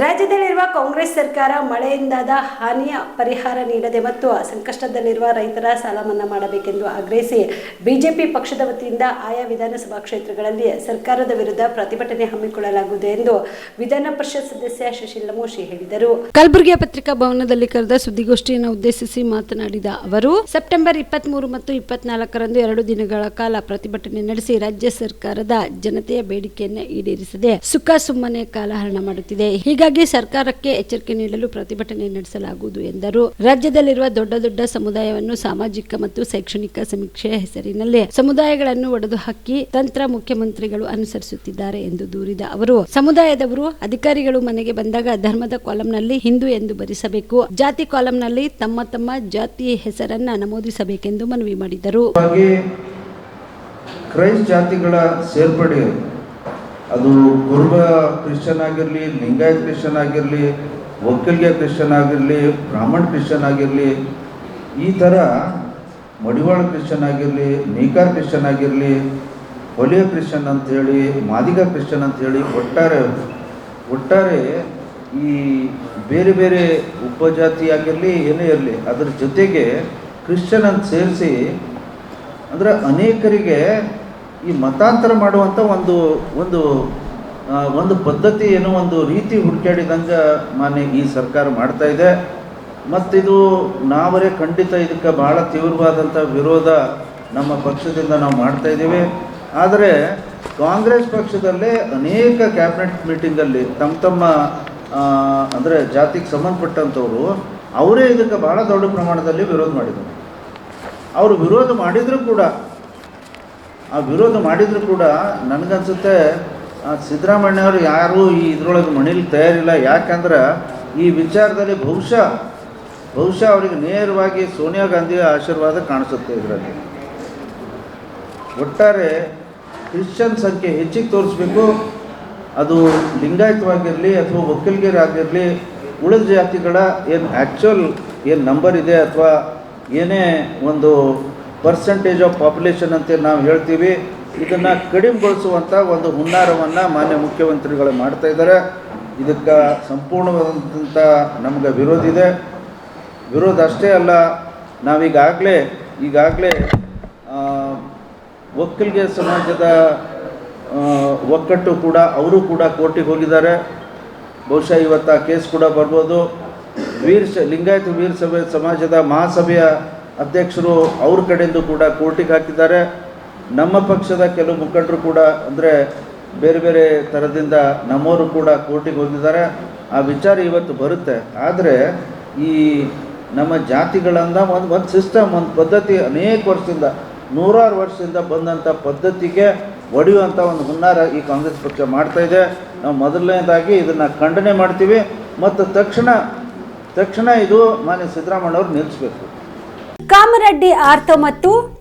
ರಾಜ್ಯದಲ್ಲಿರುವ ಕಾಂಗ್ರೆಸ್ ಸರ್ಕಾರ ಮಳೆಯಿಂದಾದ ಹಾನಿಯ ಪರಿಹಾರ ನೀಡದೆ ಮತ್ತು ಸಂಕಷ್ಟದಲ್ಲಿರುವ ರೈತರ ಸಾಲ ಮನ್ನಾ ಮಾಡಬೇಕೆಂದು ಆಗ್ರಹಿಸಿ ಬಿಜೆಪಿ ಪಕ್ಷದ ವತಿಯಿಂದ ಆಯಾ ವಿಧಾನಸಭಾ ಕ್ಷೇತ್ರಗಳಲ್ಲಿ ಸರ್ಕಾರದ ವಿರುದ್ಧ ಪ್ರತಿಭಟನೆ ಹಮ್ಮಿಕೊಳ್ಳಲಾಗುವುದು ಎಂದು ವಿಧಾನ ಪರಿಷತ್ ಸದಸ್ಯ ಶಶಿಲ್ ಮೋಶಿ ಹೇಳಿದರು. ಕಲಬುರಗಿಯ ಪತ್ರಿಕಾ ಭವನದಲ್ಲಿ ಕರೆದ ಸುದ್ದಿಗೋಷ್ಠಿಯನ್ನು ಉದ್ದೇಶಿಸಿ ಮಾತನಾಡಿದ ಅವರು, ಸೆಪ್ಟೆಂಬರ್ ಇಪ್ಪತ್ಮೂರು ಮತ್ತು ಇಪ್ಪತ್ನಾಲ್ಕರಂದು ಎರಡು ದಿನಗಳ ಕಾಲ ಪ್ರತಿಭಟನೆ ನಡೆಸಿ ರಾಜ್ಯ ಸರ್ಕಾರದ ಜನತೆಯ ಬೇಡಿಕೆಯನ್ನು ಈಡೇರಿಸದೆ ಸುಖ ಸುಮ್ಮನೆ ಕಾಲಹರಣ ಮಾಡುತ್ತಿದೆ. ಹೀಗಾಗಿ ಸರ್ಕಾರಕ್ಕೆ ಎಚ್ಚರಿಕೆ ನೀಡಲು ಪ್ರತಿಭಟನೆ ನಡೆಸಲಾಗುವುದು ಎಂದರು. ರಾಜ್ಯದಲ್ಲಿರುವ ದೊಡ್ಡ ದೊಡ್ಡ ಸಮುದಾಯವನ್ನು ಸಾಮಾಜಿಕ ಮತ್ತು ಶೈಕ್ಷಣಿಕ ಸಮೀಕ್ಷೆಯ ಹೆಸರಿನಲ್ಲಿ ಸಮುದಾಯಗಳನ್ನು ಒಡೆದು ಹಾಕಿ ತಂತ್ರ ಮುಖ್ಯಮಂತ್ರಿಗಳು ಅನುಸರಿಸುತ್ತಿದ್ದಾರೆ ಎಂದು ದೂರಿದ ಅವರು. ಸಮುದಾಯದವರು ಅಧಿಕಾರಿಗಳು ಮನೆಗೆ ಬಂದಾಗ ಧರ್ಮದ ಕಾಲಂನಲ್ಲಿ ಹಿಂದೂ ಎಂದು ಭರಿಸಬೇಕು ಜಾತಿ ಕಾಲಂನಲ್ಲಿ ತಮ್ಮ ತಮ್ಮ ಜಾತಿ ಹೆಸರನ್ನ ನಮೂದಿಸಬೇಕೆಂದು ಮನವಿ ಮಾಡಿದರು. ಕ್ರೈಸ್ತ ಜಾತಿಗಳ ಸೇರ್ಪಡೆ ಅದು ಕುರುಬ ಕ್ರಿಶ್ಚಿಯನ್ ಆಗಿರಲಿ, ಲಿಂಗಾಯತ್ ಕ್ರಿಶ್ಚಿಯನ್ ಆಗಿರಲಿ ಒಕ್ಕಲಿಗೆ ಕ್ರಿಶ್ಚಿಯನ್ ಆಗಿರಲಿ, ಬ್ರಾಹ್ಮಣ ಕ್ರಿಶ್ಚಿಯನ್ ಆಗಿರಲಿ, ಈ ಥರ ಮಡಿವಾಳ ಕ್ರಿಶ್ಚಿಯನ್ ಆಗಿರಲಿ, ನೇಕಾರ ಕ್ರಿಶ್ಚಿಯನ್ ಆಗಿರಲಿ, ಹೊಲಿಯ ಕ್ರಿಶ್ಚಿಯನ್ ಅಂತ ಹೇಳಿ, ಮಾದಿಗ ಕ್ರಿಶ್ಚಿಯನ್ ಅಂತ ಹೇಳಿ ಒಟ್ಟಾರೆ ಒಟ್ಟಾರೆ ಈ ಬೇರೆ ಬೇರೆ ಉಪಜಾತಿ ಆಗಿರಲಿ, ಏನೇ ಇರಲಿ, ಅದರ ಜೊತೆಗೆ ಕ್ರಿಶ್ಚಿಯನ್ ಅಂತ ಸೇರಿಸಿ, ಅಂದರೆ ಅನೇಕರಿಗೆ ಈ ಮತಾಂತರ ಮಾಡುವಂಥ ಒಂದು ಒಂದು ಒಂದು ಪದ್ಧತಿ ಏನೋ ಒಂದು ರೀತಿ ಹುಡುಕಾಡಿದಂಗೆ ಮಾನ್ಯ ಈ ಸರ್ಕಾರ ಮಾಡ್ತಾ ಇದೆ. ಮತ್ತಿದು ನಾವರೇ ಖಂಡಿತ ಇದಕ್ಕೆ ಭಾಳ ತೀವ್ರವಾದಂಥ ವಿರೋಧ ನಮ್ಮ ಪಕ್ಷದಿಂದ ನಾವು ಮಾಡ್ತಾ ಇದ್ದೀವಿ. ಆದರೆ ಕಾಂಗ್ರೆಸ್ ಪಕ್ಷದಲ್ಲೇ ಅನೇಕ ಕ್ಯಾಬಿನೆಟ್ ಮೀಟಿಂಗಲ್ಲಿ ತಮ್ಮ ತಮ್ಮ ಅಂದರೆ ಜಾತಿಗೆ ಸಂಬಂಧಪಟ್ಟಂಥವರು ಅವರೇ ಇದಕ್ಕೆ ಭಾಳ ದೊಡ್ಡ ಪ್ರಮಾಣದಲ್ಲಿ ವಿರೋಧ ಮಾಡಿದರು. ಅವರು ವಿರೋಧ ಮಾಡಿದರೂ ಕೂಡ ಆ ವಿರೋಧ ಮಾಡಿದರೂ ಕೂಡ ನನಗನ್ಸುತ್ತೆ ಸಿದ್ದರಾಮಯ್ಯವರು ಯಾರೂ ಈ ಇದ್ರೊಳಗೆ ಮಣಿಲಿ ತಯಾರಿಲ್ಲ. ಯಾಕಂದ್ರೆ ಈ ವಿಚಾರದಲ್ಲಿ ಬಹುಶಃ ಬಹುಶಃ ಅವರಿಗೆ ನೇರವಾಗಿ ಸೋನಿಯಾ ಗಾಂಧಿಯ ಆಶೀರ್ವಾದ ಕಾಣಿಸುತ್ತೆ ಇದರಲ್ಲಿ. ಒಟ್ಟಾರೆ ಕ್ರಿಶ್ಚಿಯನ್ ಸಂಖ್ಯೆ ಹೆಚ್ಚಿಗೆ ತೋರಿಸ್ಬೇಕು. ಅದು ಲಿಂಗಾಯತವಾಗಿರಲಿ ಅಥವಾ ಒಕ್ಕಲಿಗರ ಆಗಿರಲಿ ಉಳಿದ ಜಾತಿಗಳ ಏನು ಆ್ಯಕ್ಚುಯಲ್ ಏನು ನಂಬರ್ ಇದೆ ಅಥವಾ ಏನೇ ಒಂದು ಪರ್ಸೆಂಟೇಜ್ ಆಫ್ ಪಾಪ್ಯುಲೇಷನ್ ಅಂತ ನಾವು ಹೇಳ್ತೀವಿ. ಇದನ್ನು ಕಡಿಮೆಗೊಳಿಸುವಂಥ ಒಂದು ಹುನ್ನಾರವನ್ನು ಮಾನ್ಯ ಮುಖ್ಯಮಂತ್ರಿಗಳು ಮಾಡ್ತಾ ಇದ್ದಾರೆ. ಇದಕ್ಕೆ ಸಂಪೂರ್ಣವಾದಂಥ ನಮಗೆ ವಿರೋಧ ಇದೆ. ವಿರೋಧ ಅಷ್ಟೇ ಅಲ್ಲ, ನಾವೀಗಾಗಲೇ, ಈಗಾಗಲೇ ಒಕ್ಕಲಿಗೆ ಸಮಾಜದ ಒಕ್ಕಟ್ಟು ಕೂಡ, ಅವರು ಕೂಡ ಕೋರ್ಟಿಗೆ ಹೋಗಿದ್ದಾರೆ. ಬಹುಶಃ ಇವತ್ತು ಆ ಕೇಸ್ ಕೂಡ ಬರ್ಬೋದು. ವೀರ್ ಲಿಂಗಾಯತ ವೀರ ಸಮಾಜದ ಮಹಾಸಭೆಯ ಅಧ್ಯಕ್ಷರು ಅವ್ರ ಕಡೆಯಿಂದ ಕೂಡ ಕೋರ್ಟಿಗೆ ಹಾಕಿದ್ದಾರೆ. ನಮ್ಮ ಪಕ್ಷದ ಕೆಲವು ಮುಖಂಡರು ಕೂಡ ಅಂದರೆ ಬೇರೆ ಬೇರೆ ಥರದಿಂದ ನಮ್ಮವರು ಕೂಡ ಕೋರ್ಟಿಗೆ ಹೋಗಿದ್ದಾರೆ. ಆ ವಿಚಾರ ಇವತ್ತು ಬರುತ್ತೆ. ಆದರೆ ಈ ನಮ್ಮ ಜಾತಿಗಳಂದ ಒಂದು ಒಂದು ಸಿಸ್ಟಮ್ ಒಂದು ಪದ್ಧತಿ ಅನೇಕ ವರ್ಷದಿಂದ, ನೂರಾರು ವರ್ಷದಿಂದ ಬಂದಂಥ ಪದ್ಧತಿಗೆ ಒಡೆಯುವಂಥ ಒಂದು ಹುನ್ನಾರ ಈ ಕಾಂಗ್ರೆಸ್ ಪಕ್ಷ ಮಾಡ್ತಾ ಇದೆ. ನಾವು ಮೊದಲನೇದಾಗಿ ಇದನ್ನು ಖಂಡನೆ ಮಾಡ್ತೀವಿ. ಮತ್ತು ತಕ್ಷಣ ತಕ್ಷಣ ಇದು ಮಾನ್ಯ ಸಿದ್ದರಾಮಯ್ಯವ್ರು ನಿಲ್ಲಿಸಬೇಕು. ಕಾಮರೆಡ್ಡಿ ಆರ್ತೋ ಮತ್ತು